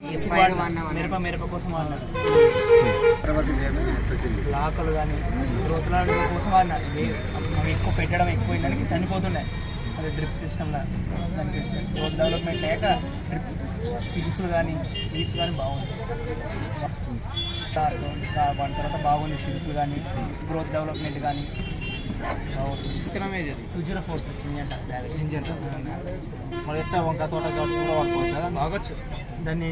మిరప మిరప కోసం వాడినారు. లాకలు కానీ రోతులాడు కోసం వాడినారు. అవి ఎక్కువ పెట్టడం ఎక్కువ దానికి చనిపోతుండే. అది డ్రిప్ సిస్టమ్లా దానికి గ్రోత్ డెవలప్మెంట్ లేక డ్రిప్ సిరీస్లు కానీ లీస్ కానీ బాగుంది. దాని తర్వాత బాగుంది. సిరీస్లు కానీ గ్రోత్ డెవలప్మెంట్ కానీ two zero four Syngenta Syngenta మరి ఎట్లా వంకాయ తోట కాబట్టి కూడా వాడుకోవచ్చు. కదా? బాగొచ్చు దాన్ని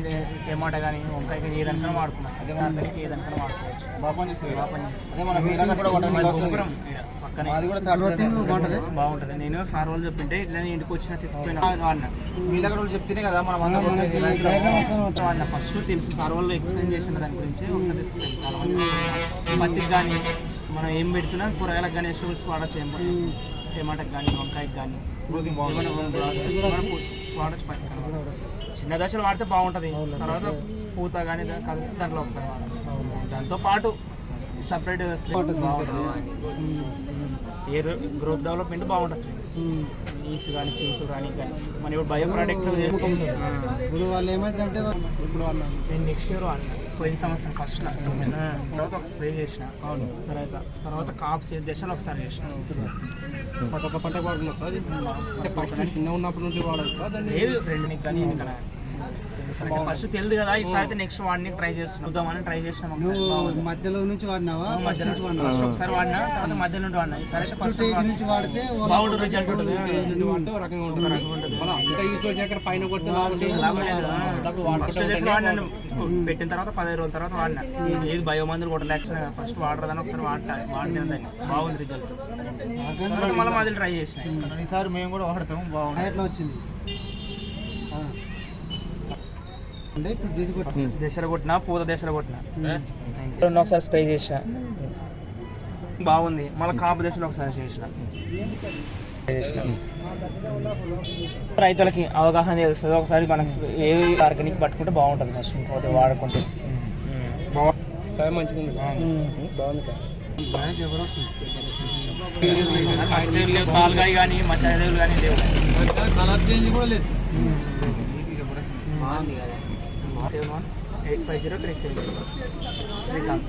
టమాటా కానీ వంకాయ కానీ ఏదైనా వాడుకోవచ్చు దానికి ఏదైనా వాడుకోవచ్చు బాగా పనిచేస్తుంది బాగా పనిచేస్తుంది అదే కూడా పక్కనే అది బాగుంటుంది. బాగుంటుంది. నేను సార్ వాళ్ళు చెప్పింటే ఇట్లా ఇంటికి వచ్చిన తీసుకుపోయినా వాళ్ళు చెప్తేనే కదా మనం వాడిన. ఫస్ట్ తెలుసు సార్ వాళ్ళు ఎక్స్ప్లెయిన్ చేసిన దాని గురించి. ఒకసారి చాలా మంది. పత్తికి కానీ మనం ఏం పెడుతున్నా కూరగాయలకు కానీ వెజిటబుల్స్ వాడచ్చు ఏం టమాటాకి కానీ వంకాయకి కానీ బాగుంటుంది వాడచ్చు. చిన్న దశలు వాడితే బాగుంటుంది. తర్వాత పూత కానీ దాంట్లో ఒకసారి దాంతో పాటు సపరేట్ ఎయిర్ గ్రోత్ డెవలప్మెంట్ బాగుంటుంది ఈస్ కానీ చీస్ కానీ కానీ మన ఇప్పుడు బయో ప్రోడక్ట్ ఇప్పుడు వాళ్ళు ఏమైందంటే ఇప్పుడు వాళ్ళు నేను నెక్స్ట్ ఇయర్ వాడినా పోయిన సంవత్సరం ఫస్ట్ తర్వాత ఒక స్ప్రే చేసిన. అవును. తర్వాత తర్వాత కాప్స్ దశలు ఒకసారి చేసిన. ఒక పంట వాడుతున్నారు సార్ అంటే ఫస్ట్ చిన్న ఉన్నప్పటి నుండి వాడాలి సార్ లేదు రెండు నీకు కానీ. ఫస్ట్ తెలియదు కదా ఈసారి నెక్స్ట్ వాడిని ట్రై చేస్తున్నాం. చూద్దామని ట్రై చేసినాం. మధ్యలో నుంచి వాడినావా? మధ్యలో ఫస్ట్ ఒకసారి వాడినా తర్వాత మధ్య నుండి వాడినా. ఈసారి ఫస్ట్ నుంచి వాడితే బాగుంటుంది రిజల్ట్ ఉంటుంది. వాడితే ఒక రకంగా ఉంటుంది. అంత పైన పెట్టిన తర్వాత పదిహేను రోజుల తర్వాత వాడినా. ఏది బయో మందులు కొట్టలేకపోయినా ఫస్ట్ వాటర్ దాన్ని ఒకసారి వాడతా. వాడిన బాగుంది రిజల్ట్ మళ్ళీ మాది ట్రై చేసిన. ఈసారి మేము కూడా వాడతాము బాగుంది ఎట్లా వచ్చింది అంటే ఇప్పుడు చేసి కొట్టి దశలు కొట్టిన పూత దశలు కొట్టిన? రెండు ఒకసారి స్ప్రే చేసిన. బాగుంది. మళ్ళీ కాపు దశలో ఒకసారి చేసిన. చేసిన. రైతులకి అవగాహన తెలుస్తుంది. ఒకసారి మనకు ఏ ఆర్గానిక్ పట్టుకుంటే బాగుంటుంది ఫస్ట్ ఇంకోటి వాడుకుంటే. మంచిగా ఉంది. బాగుంది పాల్గాయ కానీ మచ్చాదేవులు కానీ లేవు కలర్ చేంజ్ కూడా లేదు. Seven one eight five zero three seven Srikanth.